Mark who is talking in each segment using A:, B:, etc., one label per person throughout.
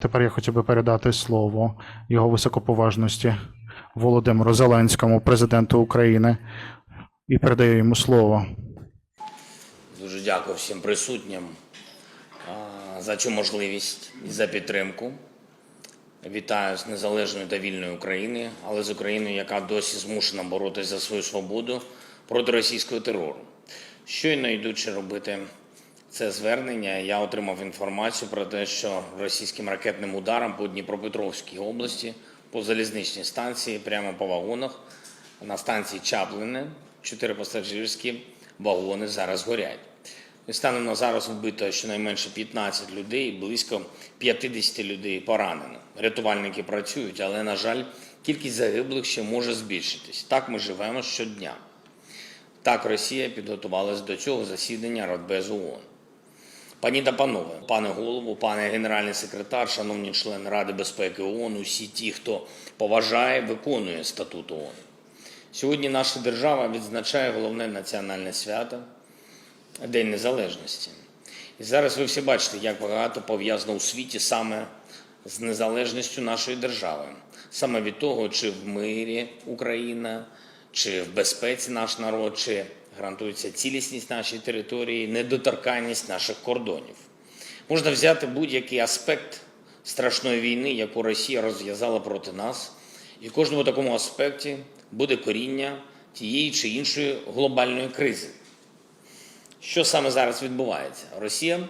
A: Тепер я хотів би передати слово його високоповажності Володимиру Зеленському, президенту України, і передаю йому слово.
B: Дуже дякую всім присутнім за цю можливість і за підтримку. Вітаю з незалежною та вільною України, але з Україною, яка досі змушена боротися за свою свободу проти російського терору. Щойно йдучи робити це звернення, я отримав інформацію про те, що російським ракетним ударом по Дніпропетровській області, по залізничній станції, прямо по вагонах, на станції Чаплине, чотири пасажирські вагони зараз горять. Станом на зараз вбито щонайменше 15 людей, близько 50 людей поранено. Рятувальники працюють, але, на жаль, кількість загиблих ще може збільшитись. Так ми живемо щодня. Так Росія підготувалась до цього засідання Радбезу ООН. Пані та панове, пане голову, пане генеральний секретар, шановні члени Ради безпеки ООН, усі ті, хто поважає, виконує статут ООН. Сьогодні наша держава відзначає головне національне свято День Незалежності. І зараз ви всі бачите, як багато пов'язано у світі саме з незалежністю нашої держави, саме від того, чи в мирі Україна, чи в безпеці наш народ, чи гарантується цілісність нашої території, недоторканність наших кордонів. Можна взяти будь-який аспект страшної війни, яку Росія розв'язала проти нас, і в кожному такому аспекті буде коріння тієї чи іншої глобальної кризи. Що саме зараз відбувається? Росія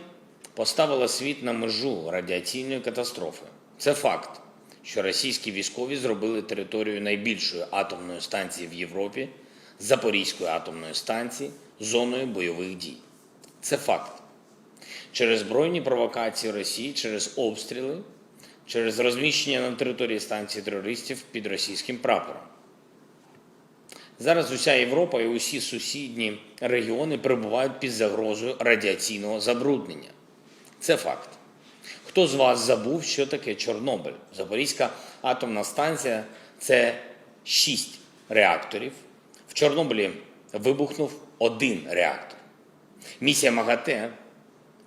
B: поставила світ на межу радіаційної катастрофи. Це факт, що російські військові зробили територію найбільшої атомної станції в Європі, Запорізької атомної станції, зоною бойових дій. Це факт. Через збройні провокації Росії, через обстріли, через розміщення на території станції терористів під російським прапором. Зараз уся Європа і усі сусідні регіони перебувають під загрозою радіаційного забруднення. Це факт. Хто з вас забув, що таке Чорнобиль? Запорізька атомна станція це шість реакторів. В Чорнобилі вибухнув один реактор. Місія МАГАТЕ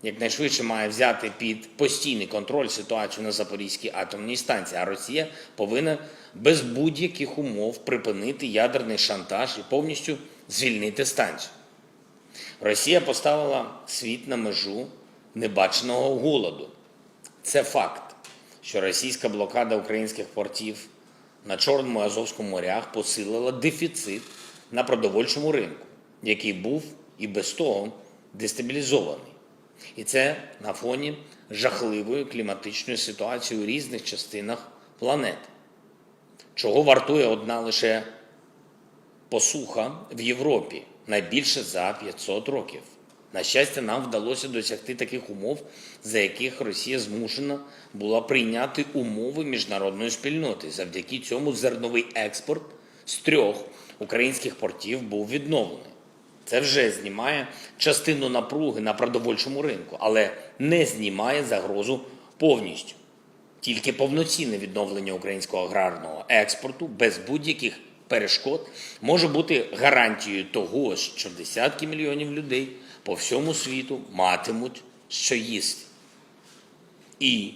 B: якнайшвидше має взяти під постійний контроль ситуацію на Запорізькій атомній станції, а Росія повинна без будь-яких умов припинити ядерний шантаж і повністю звільнити станцію. Росія поставила світ на межу небаченого голоду. Це факт, що російська блокада українських портів на Чорному і Азовському морях посилила дефіцит на продовольчому ринку, який був і без того дестабілізований. І це на фоні жахливої кліматичної ситуації у різних частинах планети. Чого вартує одна лише посуха в Європі найбільше за 500 років. На щастя, нам вдалося досягти таких умов, за яких Росія змушена була прийняти умови міжнародної спільноти. Завдяки цьому зерновий експорт з трьох українських портів був відновлений. Це вже знімає частину напруги на продовольчому ринку, але не знімає загрозу повністю. Тільки повноцінне відновлення українського аграрного експорту без будь-яких перешкод може бути гарантією того, що десятки мільйонів людей по всьому світу матимуть що їсти. І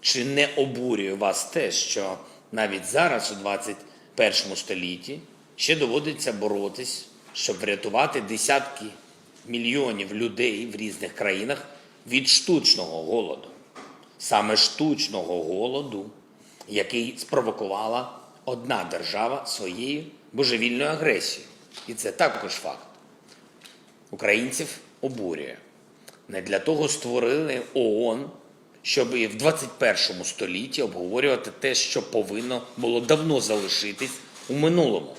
B: чи не обурює вас те, що навіть зараз, у 21 столітті, ще доводиться боротись, щоб врятувати десятки мільйонів людей в різних країнах від штучного голоду? Саме штучного голоду, який спровокувала одна держава своєю божевільною агресією. І це також факт. Українців обурює. Не для того створили ООН, щоб і в 21 столітті обговорювати те, що повинно було давно залишитись у минулому.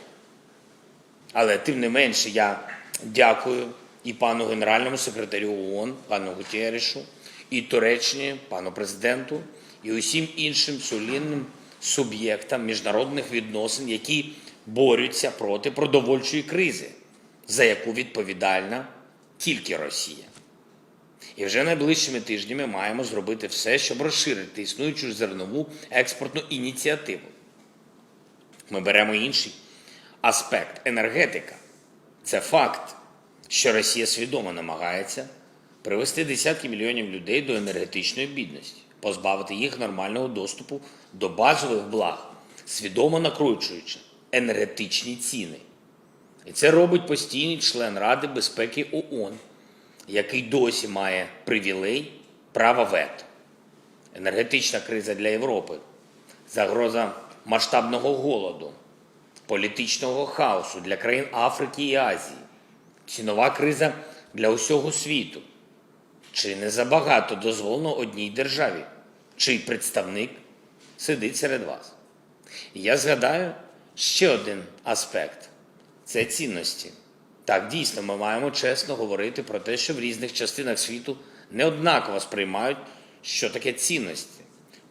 B: Але тим не менше я дякую і пану генеральному секретарю ООН, пану Гутєрішу, і Туреччині, пану президенту, і усім іншим солідним суб'єктам міжнародних відносин, які борються проти продовольчої кризи, за яку відповідальна тільки Росія. І вже найближчими тижнями маємо зробити все, щоб розширити існуючу зернову експортну ініціативу. Ми беремо інший аспект енергетика. Це факт, що Росія свідомо намагається привести десятки мільйонів людей до енергетичної бідності. позбавити їх нормального доступу до базових благ, свідомо накручуючи енергетичні ціни. І це робить постійний член Ради безпеки ООН, який досі має привілей права вето. Енергетична криза для Європи, загроза масштабного голоду, політичного хаосу для країн Африки і Азії, цінова криза для усього світу. Чи не забагато дозволено одній державі, чий представник сидить серед вас? І я згадаю ще один аспект це цінності. Так, дійсно, ми маємо чесно говорити про те, що в різних частинах світу неоднаково сприймають, що таке цінності.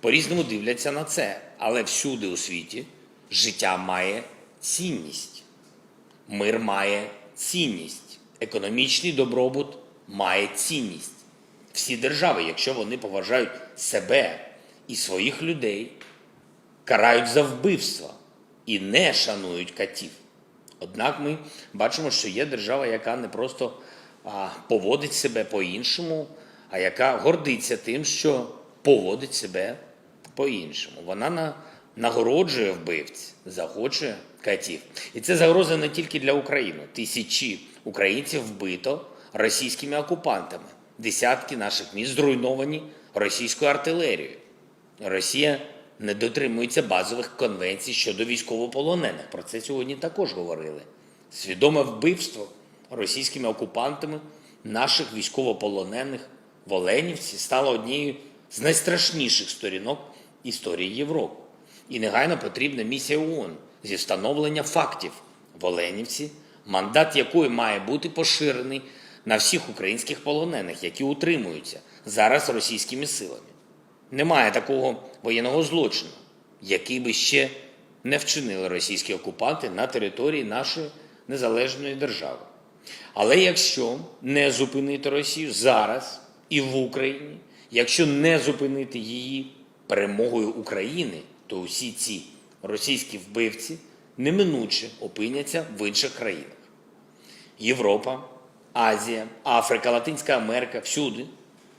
B: По-різному дивляться на це, але всюди у світі життя має цінність. Мир має цінність, економічний добробут має цінність. Всі держави, якщо вони поважають себе і своїх людей, карають за вбивство і не шанують катів. Однак ми бачимо, що є держава, яка не просто поводить себе по-іншому, а яка гордиться тим, що поводить себе по-іншому. Вона на, нагороджує вбивць, захочує катів. І це загроза не тільки для України. Тисячі українців вбито російськими окупантами. Десятки наших міст зруйновані російською артилерією. Росія не дотримується базових конвенцій щодо військовополонених. Про це сьогодні також говорили. Свідоме вбивство російськими окупантами наших військовополонених в Оленівці стало однією з найстрашніших сторінок історії Європи. І негайно потрібна місія ООН зі встановлення фактів в Оленівці, мандат якої має бути поширений на всіх українських полонених, які утримуються зараз російськими силами. Немає такого воєнного злочину, який би ще не вчинили російські окупанти на території нашої незалежної держави. Але якщо не зупинити Росію зараз і в Україні, якщо не зупинити її перемогою України, то усі ці російські вбивці неминуче опиняться в інших країнах. Європа, Азія, Африка, Латинська Америка всюди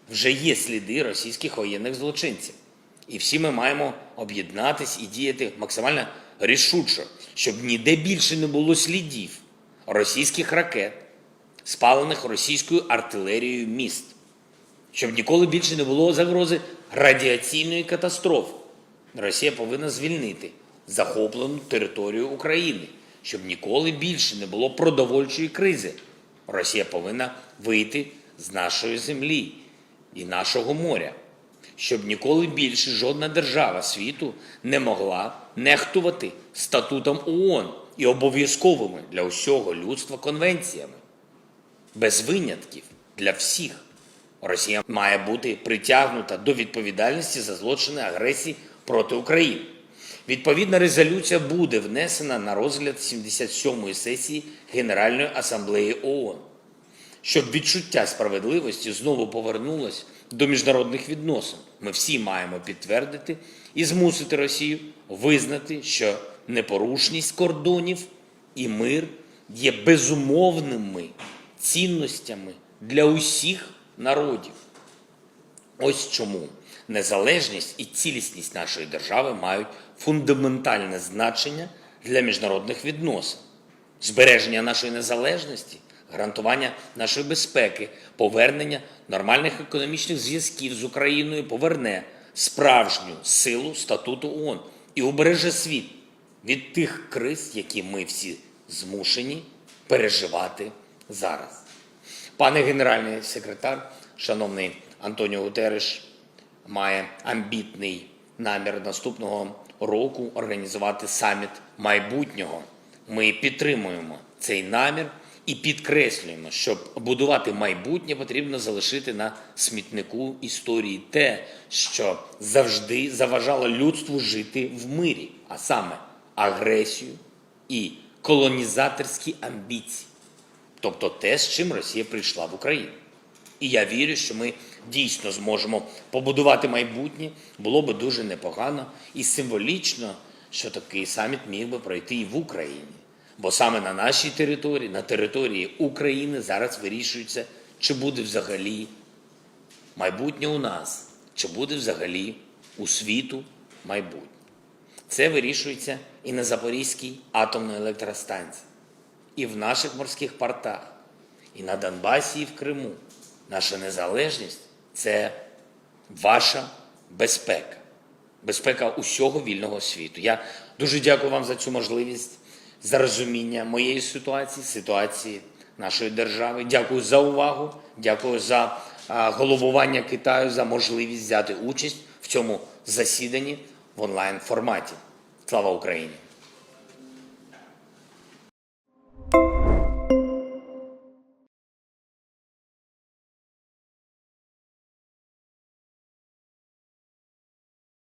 B: вже є сліди російських воєнних злочинців. І всі ми маємо об'єднатись і діяти максимально рішуче, щоб ніде більше не було слідів російських ракет, спалених російською артилерією міст, щоб ніколи більше не було загрози радіаційної катастрофи. Росія повинна звільнити захоплену територію України, щоб ніколи більше не було продовольчої кризи. Росія повинна вийти з нашої землі і нашого моря, щоб ніколи більше жодна держава світу не могла нехтувати статутом ООН і обов'язковими для усього людства конвенціями. Без винятків для всіх. Росія має бути притягнута до відповідальності за злочини агресії проти України. Відповідна резолюція буде внесена на розгляд 77-ї сесії Генеральної асамблеї ООН щоб відчуття справедливості знову повернулось до міжнародних відносин. Ми всі маємо підтвердити і змусити Росію визнати, що непорушність кордонів і мир є безумовними цінностями для усіх народів. Ось чому незалежність і цілісність нашої держави мають фундаментальне значення для міжнародних відносин. Збереження нашої незалежності, гарантування нашої безпеки, повернення нормальних економічних зв'язків з Україною поверне справжню силу статуту ООН і убереже світ від тих криз, які ми всі змушені переживати зараз. Пане генеральний секретар, шановний Антоніо Гутереш, має амбітний намір наступного року організувати саміт майбутнього. Ми підтримуємо цей намір і підкреслюємо, щоб будувати майбутнє, потрібно залишити на смітнику історії те, що завжди заважало людству жити в мирі, а саме агресію і колонізаторські амбіції тобто те, з чим Росія прийшла в Україну. І я вірю, що ми дійсно зможемо побудувати майбутнє. Було би дуже непогано і символічно, що такий саміт міг би пройти і в Україні. Бо саме на нашій території, на території України зараз вирішується, чи буде взагалі майбутнє у нас, чи буде взагалі у світу майбутнє. Це вирішується і на Запорізькій атомній електростанції, і в наших морських портах, і на Донбасі, і в Криму. Наша незалежність це ваша безпека, безпека усього вільного світу. Я дуже дякую вам за цю можливість, за розуміння моєї ситуації, ситуації нашої держави. Дякую за увагу, дякую за головування Китаю, за можливість взяти участь в цьому засіданні в онлайн форматі. Слава Україні!